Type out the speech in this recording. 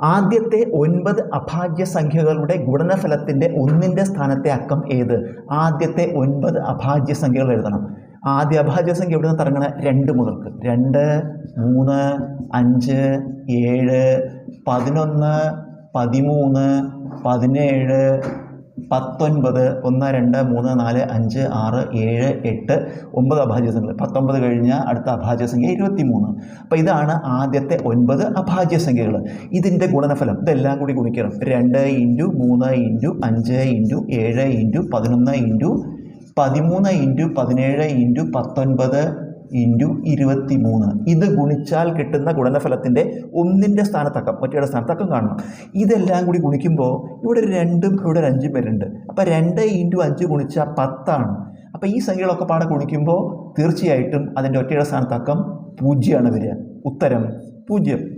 ആദ്യത്തെ ഒൻപത് അഭാഗ്യ സംഖ്യകളുടെ ഗുണനഫലത്തിന്റെ ഒന്നിന്റെ സ്ഥാനത്തെ അക്കം ഏത്? ആദ്യത്തെ ഒൻപത് അഭാജ്യ സംഖ്യകൾ എഴുതണം. ആദ്യ അഭാജ്യ സംഖ്യ എവിടെ നിന്ന് തുടങ്ങണ രണ്ട് മുതൽക്ക്. രണ്ട് മൂന്ന് അഞ്ച് ഏഴ് പതിനൊന്ന് പതിമൂന്ന് പതിനേഴ് പത്തൊൻപത് ഒന്ന് രണ്ട് മൂന്ന് നാല് അഞ്ച് ആറ് ഏഴ് എട്ട് ഒമ്പത് അഭാജ്യ സംഖ്യകൾ പത്തൊമ്പത് കഴിഞ്ഞാൽ അടുത്ത അഭാജ്യ സംഖ്യ ഇരുപത്തി മൂന്ന് അപ്പോൾ ഇതാണ് ആദ്യത്തെ ഒൻപത് അഭാജ്യ സംഖ്യകൾ ഇതിന്റെ ഗുണനഫലം ഇതെല്ലാം കൂടി ഗുണിക്കണം. രണ്ട് ഇന്റു മൂന്ന് ഇന്റു അഞ്ച് ഇന്റു ഏഴ് ഇന്റു പതിനൊന്ന് ഇന്റു പതിമൂന്ന് ഇന്റു പതിനേഴ് ഇന്റു പത്തൊൻപത് ഇന്റു ഇരുപത്തി മൂന്ന് ഇത് ഗുണിച്ചാൽ കിട്ടുന്ന ഗുണനഫലത്തിന്റെ ഒന്നിന്റെ സ്ഥാനത്തക്കം. മറ്റേടെ സ്ഥാനത്തക്കം കാണണം. ഇതെല്ലാം കൂടി ഗുണിക്കുമ്പോൾ ഇവിടെ രണ്ടും ഇവിടെ അഞ്ചും വരുന്നുണ്ട്. അപ്പോൾ രണ്ട് ഇന്റു അഞ്ച് ഗുണിച്ചാൽ പത്താണ്. അപ്പോൾ ഈ സംഖ്യകളൊക്കെ പാടെ ഗുണിക്കുമ്പോൾ തീർച്ചയായിട്ടും അതിന്റെ ഒറ്റയുടെ സ്ഥാനത്തക്കം പൂജ്യമാണ് വരിക. ഉത്തരം പൂജ്യം.